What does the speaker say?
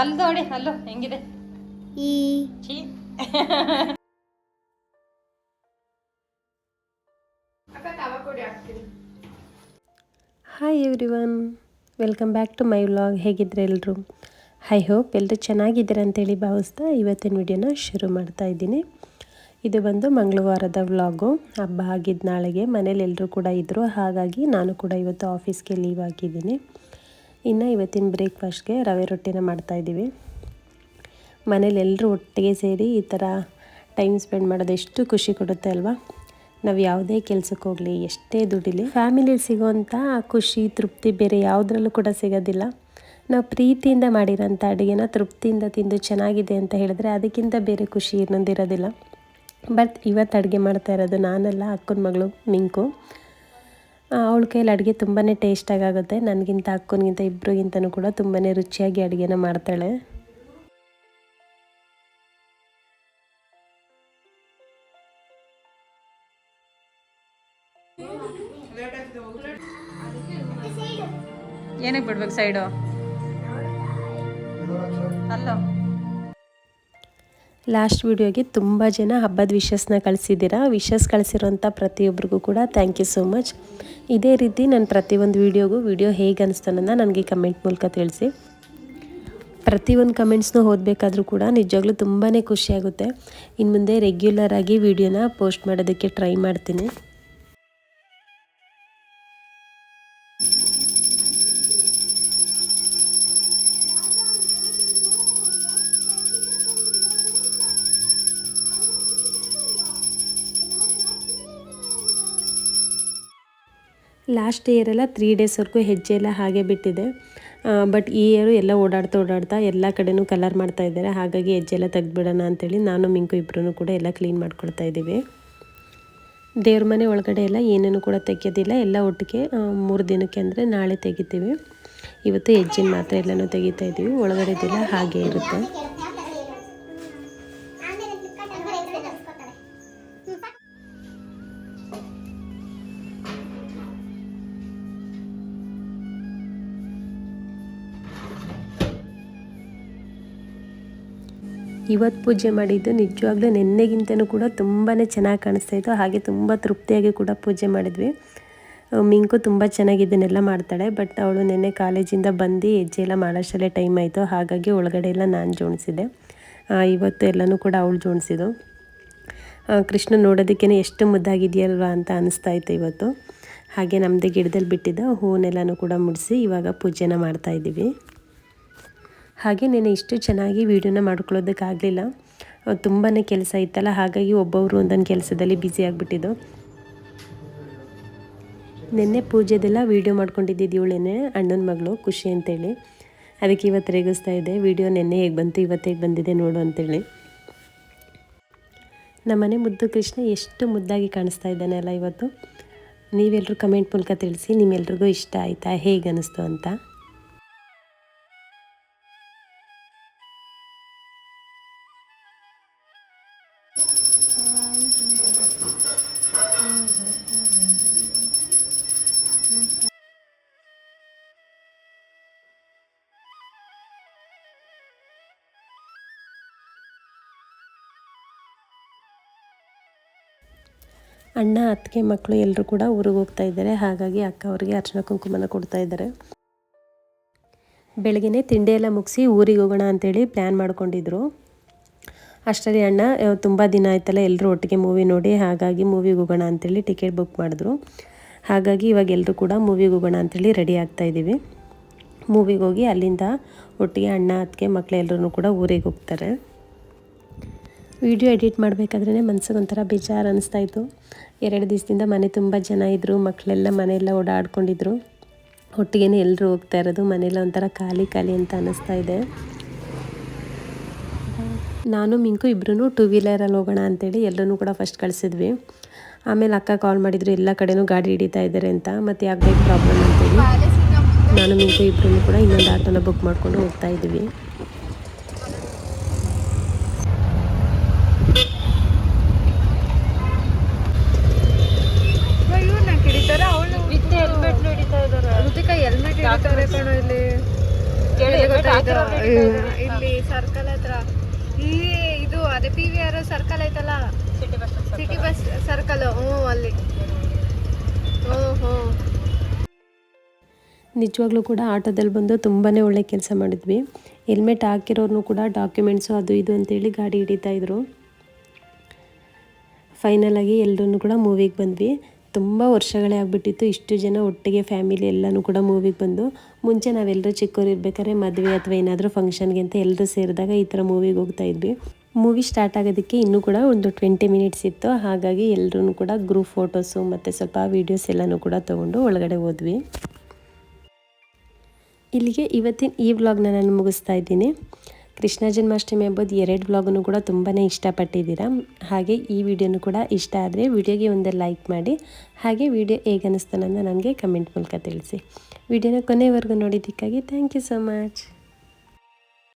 ಅಲ್ದು ನೋಡಿ ಅಲ್ಲೋ ಹೆಂಗಿದೆ? ಈ hi everyone welcome back to my vlog ಹೇಗಿದ್ರೆ ಎಲ್ಲರೂ ಹೈ ಹೋಪ್ ಎಲ್ಲರೂ ಚೆನ್ನಾಗಿದ್ದೀರ ಅಂತೇಳಿ ಭಾವಿಸ್ತಾ ಇವತ್ತಿನ ವಿಡಿಯೋನ ಶುರು ಮಾಡ್ತಾ ಇದ್ದೀನಿ. ಇದು ಬಂದು ಮಂಗಳವಾರದ ವ್ಲಾಗು ಹಬ್ಬ ಆಗಿದ್ದು ನಾಳೆಗೆ ಮನೇಲಿ ಎಲ್ಲರೂ ಕೂಡ ಇದ್ದರು ಹಾಗಾಗಿ ನಾನು ಕೂಡ ಇವತ್ತು ಆಫೀಸ್ಗೆ ಲೀವ್ ಹಾಕಿದ್ದೀನಿ. ಇನ್ನು ಇವತ್ತಿನ ಬ್ರೇಕ್ಫಾಸ್ಟ್ಗೆ ರವೆ ರೊಟ್ಟಿನ ಮಾಡ್ತಾಯಿದ್ದೀವಿ ಮನೇಲಿ ಎಲ್ಲರೂ ಒಟ್ಟಿಗೆ ಸೇರಿ ಈ ಥರ ಟೈಮ್ ಸ್ಪೆಂಡ್ ಮಾಡೋದು ಎಷ್ಟು ಖುಷಿ ಕೊಡುತ್ತೆ ಅಲ್ವಾ? ನಾವು ಯಾವುದೇ ಕೆಲಸಕ್ಕೆ ಹೋಗಲಿ, ಎಷ್ಟೇ ದುಡಿಲಿ ಫ್ಯಾಮಿಲಿಯಲ್ಲಿ ಸಿಗುವಂಥ ಖುಷಿ, ತೃಪ್ತಿ ಬೇರೆ ಯಾವುದ್ರಲ್ಲೂ ಕೂಡ ಸಿಗೋದಿಲ್ಲ. ನಾವು ಪ್ರೀತಿಯಿಂದ ಮಾಡಿರೋಂಥ ಅಡುಗೆನ ತೃಪ್ತಿಯಿಂದ ತಿಂದು ಚೆನ್ನಾಗಿದೆ ಅಂತ ಹೇಳಿದ್ರೆ ಅದಕ್ಕಿಂತ ಬೇರೆ ಖುಷಿ ಇನ್ನೊಂದಿರೋದಿಲ್ಲ ಬಟ್ ಇವತ್ತು ಅಡುಗೆ ಮಾಡ್ತಾ ಇರೋದು ನಾನಲ್ಲ, ಅಕ್ಕನ ಮಗಳು ಮಿಂಕು. ಅವಳ ಕೈಯಲ್ಲಿ ಅಡುಗೆ ತುಂಬಾ ಟೇಸ್ಟಾಗಿ ಆಗುತ್ತೆ ನನಗಿಂತ ಅಕ್ಕನಿಗಿಂತ ಇಬ್ಬರಿಗಿಂತನೂ ಕೂಡ ತುಂಬಾ ರುಚಿಯಾಗಿ ಅಡುಗೆನ ಮಾಡ್ತಾಳೆ. ಏನಕ್ಕೆ ಬಿಡ್ಬೇಕು ಸೈಡು ಅಲ್ಲೋ. ಲಾಸ್ಟ್ ವಿಡಿಯೋಗೆ ತುಂಬ ಜನ ಹಬ್ಬದ ವಿಶಸ್ನ ಕಳಿಸಿದ್ದೀರಾ. ವಿಶಸ್ ಕಳಿಸಿರೋಂಥ ಪ್ರತಿಯೊಬ್ಬರಿಗೂ ಕೂಡ ಥ್ಯಾಂಕ್ ಯು ಸೋ ಮಚ್ ಇದೇ ರೀತಿ ನಾನು ಪ್ರತಿಯೊಂದು ವೀಡಿಯೋಗೂ ವಿಡಿಯೋ ಹೇಗೆ ಅನಿಸ್ತು ಅನ್ನೋದನ್ನ ನನಗೆ ಕಮೆಂಟ್ ಮೂಲಕ ತಿಳಿಸಿ. ಪ್ರತಿಯೊಂದು ಕಮೆಂಟ್ಸ್ನೂ ಓದಬೇಕಾದ್ರೂ ಕೂಡ ನಿಜವಾಗ್ಲೂ ತುಂಬಾ ಖುಷಿಯಾಗುತ್ತೆ. ಇನ್ನು ಮುಂದೆ ರೆಗ್ಯುಲರ್ ಆಗಿ ವಿಡಿಯೋನ ಪೋಸ್ಟ್ ಮಾಡೋದಕ್ಕೆ ಟ್ರೈ ಮಾಡ್ತೀನಿ. ಲಾಸ್ಟ್ ಇಯರೆಲ್ಲ ತ್ರೀ ಡೇಸ್ವರೆಗೂ ಹೆಜ್ಜೆ ಎಲ್ಲ ಹಾಗೆ ಬಿಟ್ಟಿದೆ. ಬಟ್ ಈ ಇಯರು ಎಲ್ಲ ಓಡಾಡ್ತಾ ಓಡಾಡ್ತಾ ಎಲ್ಲ ಕಡೆನೂ ಕಲರ್ ಮಾಡ್ತಾ ಇದ್ದಾರೆ. ಹಾಗಾಗಿ ಹೆಜ್ಜೆಲ್ಲ ತೆಗೆದ್ಬಿಡೋಣ ಅಂತೇಳಿ ನಾನು, ಮಿಂಕು ಇಬ್ಬರೂ ಕೂಡ ಎಲ್ಲ ಕ್ಲೀನ್ ಮಾಡ್ಕೊಳ್ತಾ ಇದ್ದೀವಿ. ದೇವ್ರ ಮನೆ ಒಳಗಡೆ ಎಲ್ಲ ಏನೇನು ಕೂಡ ತೆಗೆಯೋದಿಲ್ಲ. ಎಲ್ಲ ಒಟ್ಟಿಗೆ ಮೂರು ದಿನಕ್ಕೆ ಅಂದರೆ ನಾಳೆ ತೆಗಿತೀವಿ. ಇವತ್ತು ಹೆಜ್ಜಿನ ಮಾತ್ರ ಎಲ್ಲನೂ ತೆಗಿತಾ ಇದ್ದೀವಿ. ಒಳಗಡೆದೆಲ್ಲ ಹಾಗೆ ಇರುತ್ತೆ. ಇವತ್ತು ಪೂಜೆ ಮಾಡಿದ್ದು ನಿಜವಾಗ್ಲೂ ನಿನ್ನೆಗಿಂತನೂ ಕೂಡ ತುಂಬಾ ಚೆನ್ನಾಗಿ ಕಾಣಿಸ್ತಾ ಇತ್ತು. ಹಾಗೆ ತುಂಬ ತೃಪ್ತಿಯಾಗಿ ಕೂಡ ಪೂಜೆ ಮಾಡಿದ್ವಿ. ಮಿಂಕು ತುಂಬ ಚೆನ್ನಾಗಿ ಇದನ್ನೆಲ್ಲ ಮಾಡ್ತಾಳೆ. ಬಟ್ ಅವಳು ನಿನ್ನೆ ಕಾಲೇಜಿಂದ ಬಂದು ಹೆಜ್ಜೆ ಎಲ್ಲ ಮಾಡೋಷ್ಟಲ್ಲೇ ಟೈಮ್ ಆಯಿತು. ಹಾಗಾಗಿ ಒಳಗಡೆ ಎಲ್ಲ ನಾನು ಜೋಡಿಸಿದೆ ಇವತ್ತು ಎಲ್ಲನೂ ಕೂಡ ಅವಳು ಜೋಡಿಸಿದ್ದು. ಕೃಷ್ಣ ನೋಡೋದಕ್ಕೇ ಎಷ್ಟು ಮುದ್ದಾಗಿದೆಯಲ್ವಾ ಅಂತ ಅನಿಸ್ತಾ ಇತ್ತು ಇವತ್ತು. ಹಾಗೆ ನಮ್ಮದೇ ಗಿಡದಲ್ಲಿ ಬಿಟ್ಟಿದ್ದ ಹೂವನ್ನೆಲ್ಲನೂ ಕೂಡ ಮುಡಿಸಿ ಇವಾಗ ಪೂಜೆನ ಮಾಡ್ತಾ ಇದ್ದೀವಿ. ಹಾಗೆ నేను ಇಷ್ಟು ಚೆನ್ನಾಗಿ ವೀಡಿಯೋನ ಮಾಡ್ಕೊಳ್ಳೋದಕ್ಕಾಗಲಿಲ್ಲ. ತುಂಬಾ ಕೆಲಸ ಇತ್ತಲ್ಲ, ಹಾಗಾಗಿ ಒಬ್ಬೊಬ್ಬರು ಒಂದೊಂದು ಕೆಲಸದಲ್ಲಿ ಬ್ಯುಸಿ ಆಗಿಬಿಟ್ಟಿದ್ದು. ನಿನ್ನೆ ಪೂಜೆದೆಲ್ಲ ವೀಡಿಯೋ ಮಾಡ್ಕೊಂಡಿದ್ದಿದ್ದು ಇವಳೇನೆ, ಅಣ್ಣನ ಮಗಳು, ಖುಷಿ ಅಂತೇಳಿ. ಅದಕ್ಕೆ ಇವತ್ತು ರೇಗಿಸ್ತಾ ಇದೆ ವೀಡಿಯೋ ನೆನ್ನೆ ಹೇಗೆ ಬಂತು, ಇವತ್ತು ಹೇಗೆ ಬಂದಿದೆ ನೋಡು ಅಂತೇಳಿ. ನಮ್ಮನೆ ಮುದ್ದು ಕೃಷ್ಣ ಎಷ್ಟು ಮುದ್ದಾಗಿ ಕಾಣಿಸ್ತಾ ಇದ್ದಾನೆ ಅಲ್ಲ ಇವತ್ತು. ನೀವೆಲ್ಲರೂ ಕಮೆಂಟ್ ಮೂಲಕ ತಿಳಿಸಿ ನಿಮ್ಮೆಲ್ರಿಗೂ ಇಷ್ಟ ಆಯಿತಾ, ಹೇಗೆ ಅನ್ನಿಸ್ತು ಅಂತ. ಅಣ್ಣ, ಅತ್ತಿಗೆ ಮಕ್ಕಳು ಎಲ್ಲರೂ ಕೂಡ ಊರಿಗೆ ಹೋಗ್ತಾ ಇದ್ದಾರೆ. ಹಾಗಾಗಿ ಅಕ್ಕ ಅವರಿಗೆ ಅರ್ಚನ ಕುಂಕುಮನ ಕೊಡ್ತಾ ಇದ್ದಾರೆ. ಬೆಳಗ್ಗೆನೇ ತಿಂಡಿ ಎಲ್ಲ ಮುಗಿಸಿ ಊರಿಗೆ ಹೋಗೋಣ ಅಂತೇಳಿ ಪ್ಲ್ಯಾನ್ ಮಾಡ್ಕೊಂಡಿದ್ರು. ಅಷ್ಟರಲ್ಲಿ ಅಣ್ಣ ತುಂಬ ದಿನ ಆಯ್ತಲ್ಲ ಎಲ್ಲರೂ ಒಟ್ಟಿಗೆ ಮೂವಿ ನೋಡಿ, ಹಾಗಾಗಿ ಮೂವಿಗೆ ಹೋಗೋಣ ಅಂತೇಳಿ ಟಿಕೆಟ್ ಬುಕ್ ಮಾಡಿದ್ರು. ಹಾಗಾಗಿ ಇವಾಗ ಎಲ್ಲರೂ ಕೂಡ ಮೂವಿಗೆ ಹೋಗೋಣ ಅಂತೇಳಿ ರೆಡಿ ಆಗ್ತಾ ಇದ್ದೀವಿ. ಮೂವಿಗೆ ಹೋಗಿ ಅಲ್ಲಿಂದ ಒಟ್ಟಿಗೆ ಅಣ್ಣ, ಅತ್ತಿಗೆ ಮಕ್ಕಳೆಲ್ಲರೂ ಕೂಡ ಊರಿಗೆ ಹೋಗ್ತಾರೆ. ವಿಡಿಯೋ ಎಡಿಟ್ ಮಾಡಬೇಕಾದ್ರೇ ಮನ್ಸಿಗೆ ಒಂಥರ ಬೇಜಾರು ಇತ್ತು. ಎರಡು ದಿವಸದಿಂದ ಮನೆ ತುಂಬ ಜನ ಇದ್ದರು ಮಕ್ಕಳೆಲ್ಲ ಮನೆಯೆಲ್ಲ ಓಡಾಡ್ಕೊಂಡಿದ್ರು. ಒಟ್ಟಿಗೆ ಎಲ್ಲರೂ ಹೋಗ್ತಾ ಇರೋದು, ಮನೆಯಲ್ಲ ಒಂಥರ ಖಾಲಿ ಖಾಲಿ ಅಂತ ಅನ್ನಿಸ್ತಾ ಇದೆ. ನಾನು, ಮಿಂಕು ಇಬ್ಬರೂ ಟೂ ವೀಲರಲ್ಲಿ ಹೋಗೋಣ ಅಂತೇಳಿ ಎಲ್ಲರೂ ಕೂಡ ಫಸ್ಟ್ ಕಳಿಸಿದ್ವಿ. ಆಮೇಲೆ ಅಕ್ಕ ಕಾಲ್ ಮಾಡಿದ್ರು, ಎಲ್ಲ ಕಡೆನೂ ಗಾಡಿ ಹಿಡಿತಾ ಇದ್ದಾರೆ ಅಂತ, ಮತ್ತು ಯಾಕೆ ಪ್ರಾಬ್ಲಮ್ ಅಂತೇಳಿ. ನಾನು, ಮಿಂಕು ಇಬ್ಬರೂ ಕೂಡ ಇನ್ನೊಂದು ಆಟೋನ ಬುಕ್ ಮಾಡ್ಕೊಂಡು ಹೋಗ್ತಾ ಇದ್ವಿ. ಕಣೋ ಇಲ್ಲಿ ಇಲ್ಲಿ ಸರ್ಕಲ್ ಹತ್ರ. ಈ ಇದು ಅದೇ ಪಿ ವಿ ಆರ್ ಸರ್ಕಲ್ ಐತಲ್ಲ? City bus city bus circle ಹ್ಞೂ ಅಲ್ಲಿ. ಹ್ಞೂ ಹ್ಞೂ. ನಿಜವಾಗ್ಲೂ ಕೂಡ ಆಟೋದಲ್ಲಿ ಬಂದು ತುಂಬಾ ಒಳ್ಳೆ ಕೆಲಸ ಮಾಡಿದ್ವಿ. ಹೆಲ್ಮೆಟ್ ಹಾಕಿರೋರ್ನು ಕೂಡ ಡಾಕ್ಯುಮೆಂಟ್ಸು ಅದು ಇದು ಅಂತೇಳಿ ಗಾಡಿ ಹಿಡಿತಾ ಇದ್ರು. ಫೈನಲ್ ಆಗಿ ಎಲ್ಲರೂ ಕೂಡ ಮೂವಿಗೆ ಬಂದ್ವಿ. ತುಂಬ ವರ್ಷಗಳೇ ಆಗಿಬಿಟ್ಟಿತ್ತು. ಇಷ್ಟು ಜನ ಒಟ್ಟಿಗೆ ಫ್ಯಾಮಿಲಿ ಎಲ್ಲನೂ ಕೂಡ ಮೂವಿಗೆ ಬಂದು, ಮುಂಚೆ ನಾವೆಲ್ಲರೂ ಚಿಕ್ಕವ್ರು ಇರ್ಬೇಕಾದ್ರೆ ಮದುವೆ ಅಥವಾ ಏನಾದರೂ ಫಂಕ್ಷನ್ಗೆ ಅಂತ ಎಲ್ಲರೂ ಸೇರಿದಾಗ ಈ ಥರ ಮೂವಿಗೆ ಹೋಗ್ತಾ ಇದ್ವಿ. ಮೂವಿ ಸ್ಟಾರ್ಟ್ ಆಗೋದಕ್ಕೆ ಇನ್ನೂ ಕೂಡ ಒಂದು ಟ್ವೆಂಟಿ ಮಿನಿಟ್ಸ್ ಇತ್ತು. ಹಾಗಾಗಿ ಎಲ್ಲರೂ ಕೂಡ ಗ್ರೂಪ್ ಫೋಟೋಸು ಮತ್ತು ಸ್ವಲ್ಪ ವೀಡಿಯೋಸ್ ಎಲ್ಲನೂ ಕೂಡ ತೊಗೊಂಡು ಒಳಗಡೆ ಹೋದ್ವಿ. ಇಲ್ಲಿಗೆ ಇವತ್ತಿನ ಈ ವ್ಲಾಗ್ನ ನಾನು ಮುಗಿಸ್ತಾ ಇದ್ದೀನಿ. ಕೃಷ್ಣ ಜನ್ಮಾಷ್ಟಮಿ ಹಬ್ಬದ ಎರಡು ವ್ಲಾಗನ್ನು ಕೂಡ ತುಂಬಾ ಇಷ್ಟಪಟ್ಟಿದ್ದೀರಾ. ಹಾಗೆ ಈ ವಿಡಿಯೋನು ಕೂಡ ಇಷ್ಟ ಆದರೆ ವಿಡಿಯೋಗೆ ಒಂದು ಲೈಕ್ ಮಾಡಿ. ಹಾಗೆ ವಿಡಿಯೋ ಹೇಗೆ ನನಗೆ ಕಮೆಂಟ್ ಮೂಲಕ ತಿಳಿಸಿ. ವಿಡಿಯೋನ ಕೊನೆವರೆಗೂ ನೋಡಿದ್ದಕ್ಕಾಗಿ ಥ್ಯಾಂಕ್ ಯು ಸೊ ಮಚ್